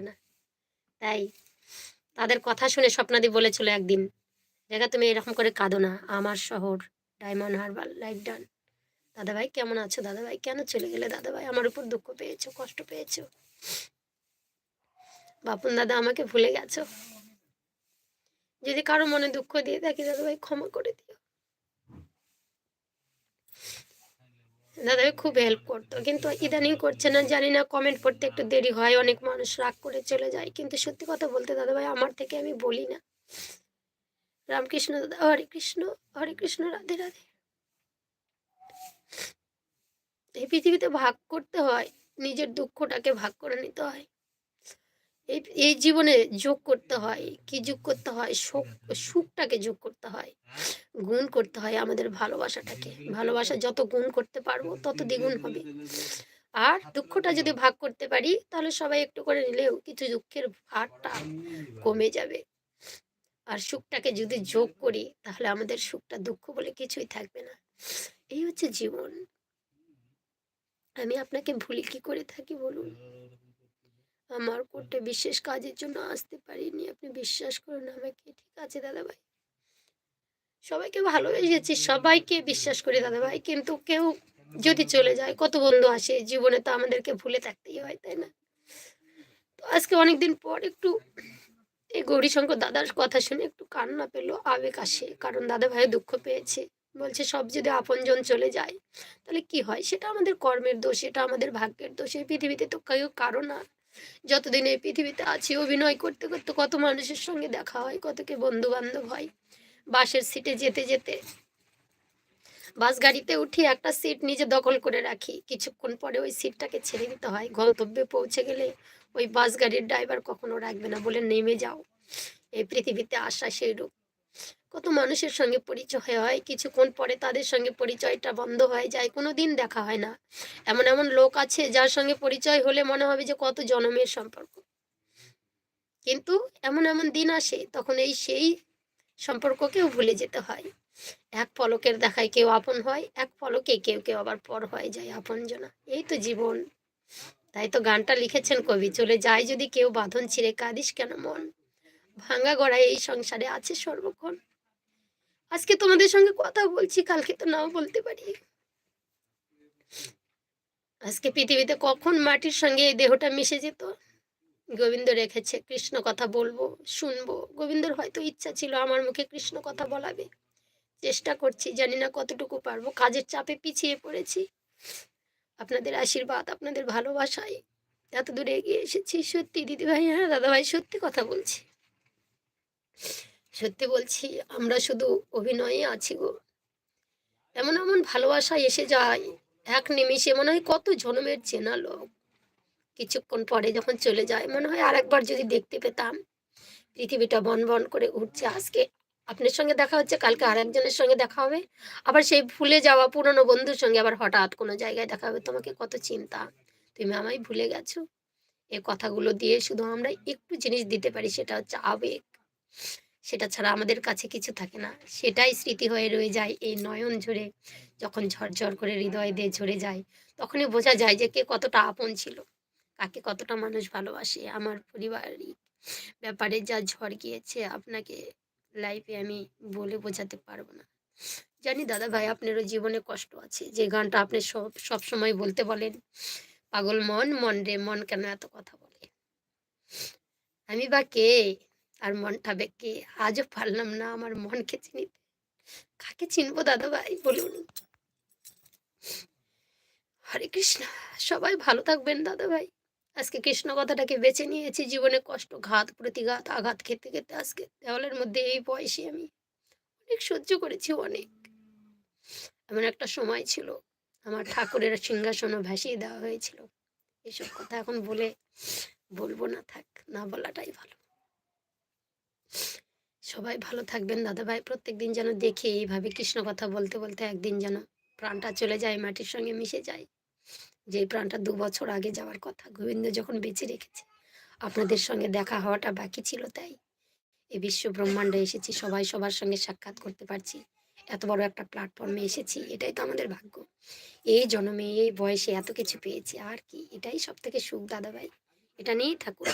পারে না। তাই তাদের কথা শুনে স্বপ্নাদি বলেছিল একদিন দেখা তুমি এরকম করে কাঁদো না। আমার শহর, ডায়মন্ড হারবার, লাইফ ডান। দাদাভাই, কেমন আছো? দাদাভাই, কেন চলে গেলে? দাদাভাই, আমার উপর দুঃখ পেয়েছ, কষ্ট পেয়েছ। বাপুন দাদা, আমাকে ভুলে গেছো। যদি কারও মনে দুঃখ দিয়ে থাকি, দাদাভাই, ক্ষমা করে দিও। দাদাভাই খুব হেল্প করতো। কিন্তু ইদানিং করছে না, জানি না কমেন্ট পড়তে একটু দেরি হয়, অনেক মানুষ রাগ করে চলে যায়। কিন্তু সত্যি কথা বলতে দাদাভাই আমার থেকে আমি বলি না। রামকৃষ্ণ দাদা, হরে কৃষ্ণ হরে কৃষ্ণ, রাধে রাধে। এই পৃথিবীতে ভাগ করতে হয়, নিজের দুঃখটাকে ভাগ করে নিতে হয়। এই এই জীবনে যোগ করতে হয়, কি যোগ করতে হয়? সুখ সুখটাকে যোগ করতে হয়, গুণ করতে হয় আমাদের ভালোবাসাটাকে। ভালোবাসা যত গুণ করতে পারব, তত দ্বিগুণ হবে। আর দুঃখটা যদি ভাগ করতে পারি, তাহলে সবাই একটু করে নিলেও কিছু দুঃখের ভারটা কমে যাবে। আর সুখটাকে যদি যোগ করি, তাহলে আমাদের সুখটা দুঃখ বলে কিছুই থাকবে না। এই হচ্ছে জীবন। আমি আপনাকে ভুলি কি করে থাকি বলুন? আমার কোর্টে বিশেষ কাজের জন্য আসতে পারিনি। আপনি বিশ্বাস করুন আমাকে, ঠিক আছে দাদা ভাই সবাইকে ভালোবেসেছি, সবাইকে বিশ্বাস করি দাদা ভাই কিন্তু কেউ যদি চলে যায়, কত বন্ধু আসে, জীবনে তো আমাদেরকে ভুলে থাকতেই হয়, তাই না? তো আজকে অনেকদিন পর একটু এই গৌরীশঙ্কর দাদার কথা শুনে একটু কান্না পেল, আবেগ আসে, কারণ দাদা ভাই দুঃখ পেয়েছে। বলছে, সব যদি আপনজন চলে যায়, তাহলে কি হয়? সেটা আমাদের কর্মের দোষ এটা আমাদের ভাগ্যের দোষ, এই পৃথিবীতে তো কেউ কারও না। যতদিন এই পৃথিবীতে আছি, অভিনয় করতে করতে কত মানুষের সঙ্গে দেখা হয় কতকে বন্ধু বান্ধব হয়। বাসের সিটে যেতে যেতে বাস গাড়িতে উঠি, একটা সিট নিজে দখল করে রাখি। কিছুক্ষণ পরে ওই সিটটাকে ছেড়ে দিতে হয়। গন্তব্যে পৌঁছে গেলে ওই বাস গাড়ির ড্রাইভার কখনো রাখবে না বলে নেমে যাও। এই পৃথিবীতে আসা সেই রূপ কত মানুষের সঙ্গে পরিচয় হয়, কিছুক্ষণ পরে তাদের সঙ্গে পরিচয়টা বন্ধ হয়ে যায় কোনো দিন দেখা হয় না। এমন এমন লোক আছে যার সঙ্গে পরিচয় হলে মনে হবে যে কত জনমের সম্পর্ক। কিন্তু এমন এমন দিন আসে, তখন এই সেই সম্পর্ককেও ভুলে যেতে হয়। এক পলকের দেখায় কেউ আপন হয়, এক পলকে কেউ কেউ আবার পর হয়ে যায় আপনজনা। এই তো জীবন। তাই তো গানটা লিখেছেন কবি, চলে যায় যদি কেউ বাঁধন ছিঁড়ে কাঁদিস কেন মন? ভাঙা গড়ায় এই সংসারে আছে সর্বক্ষণ। আজকে তোমাদের সঙ্গে কথা বলছি, কালকে তো নাও বলতে পারি। আজকে পৃথিবীতে কখন মাটির সঙ্গে এই দেহটা মিশে যেত? গোবিন্দ রেখেছে, কৃষ্ণ কথা বলব, শুনব। গোবিন্দর হয়তো ইচ্ছা ছিল আমার মুখে কৃষ্ণ কথা বলাবে। চেষ্টা করছি, জানি না কতটুকু পারব। কাজের চাপে পিছিয়ে পড়েছি। আপনাদের আশীর্বাদ, আপনাদের ভালোবাসায় এত দূরে এগিয়ে এসেছি। সত্যি, দিদিভাই হ্যাঁ দাদাভাই, সত্যি কথা বলছি। সত্যি বলছি, আমরা শুধু অভিনয়ে আছি গো। এমন এমন ভালোবাসা এসে যায়, এক নিমিষে মনে হয় কত জন্মের চেনা লোক। কিছুক্ষণ পরে যখন চলে যায়, মনে হয় আরেকবার যদি দেখতে পেতাম, পৃথিবীটা বন বন করে উঠছে। আজকে আপনার সঙ্গে দেখা হচ্ছে, কালকে আরেকজনের সঙ্গে দেখা হবে। আবার সেই ভুলে যাওয়া পুরনো বন্ধুর সঙ্গে আবার হঠাৎ কোনো জায়গায় দেখা হবে। তোমাকে কত চিন্তা। তুমি আমায় ভুলে গেছো। এ কথাগুলো দিয়ে শুধু আমরা একটু জিনিস দিতে পারি, সেটা হচ্ছে আবেগ। সেটা ছাড়া আমাদের কাছে কিছু থাকে না। সেটাই স্মৃতি হয়ে রয়ে যায় এই নয়ন ঝরে। যখন ঝরঝর করে হৃদয় দিয়ে ঝরে যায়, তখনই বোঝা যায় যে কে কতটা আপন ছিল, কাকে কতটা মানুষ ভালোবাসে। আমার পরিবারিক ব্যাপারে যা ঝড় গিয়েছে, আপনাকে লাইফে আমি বলে বোঝাতে পারব না। জানি দাদা ভাই আপনারও জীবনে কষ্ট আছে। যে গানটা আপনি সব সব সময় বলতে বলেন, পাগল মন মন রে মন কেন এত কথা বলে? আমি বা কে? আর মনটা বে কে আজও পারলাম না আমার মনকে চিনিতে কাকে চিনবো দাদা ভাই? বলুন। হরে কৃষ্ণ, সবাই ভালো থাকবেন দাদা ভাই। আজকে কৃষ্ণ কথাটাকে বেছে নিয়েছি জীবনে কষ্ট, ঘাত, প্রতিঘাত, আঘাত, খেতে খেতে আজকে দেওয়ালের মধ্যে এই বয়সে আমি অনেক সহ্য করেছি, অনেক। এমন একটা সময় ছিল, আমার ঠাকুরের সিংহাসনও ভাসিয়ে দেওয়া হয়েছিল। এইসব কথা এখন বলে বলব না থাক, না বলাটাই ভালো। সবাই ভালো থাকবেন। দাদা ভাই প্রত্যেক দিন যেন দেখি এইভাবে কৃষ্ণ কথা বলতে বলতে একদিন যেন প্রাণটা চলে যায়, মাটির সঙ্গে মিশে যায়। যে প্রাণটা দু বছর আগে যাওয়ার কথা, গোবিন্দ যখন বেঁচে রেখেছে, আপনাদের সঙ্গে দেখা হওয়াটা বাকি ছিল তাই। এই বিশ্ব ব্রহ্মাণ্ডে এসেছি, সবাই সবার সঙ্গে সাক্ষাৎ করতে পারছি। এত বড় একটা প্ল্যাটফর্মে এসেছি, এটাই তো আমাদের ভাগ্য। এই জন্মে, এই বয়সে এত কিছু পেয়েছি, আর কি? এটাই সব থেকে সুখ দাদা ভাই এটা নিয়েই থাকুন।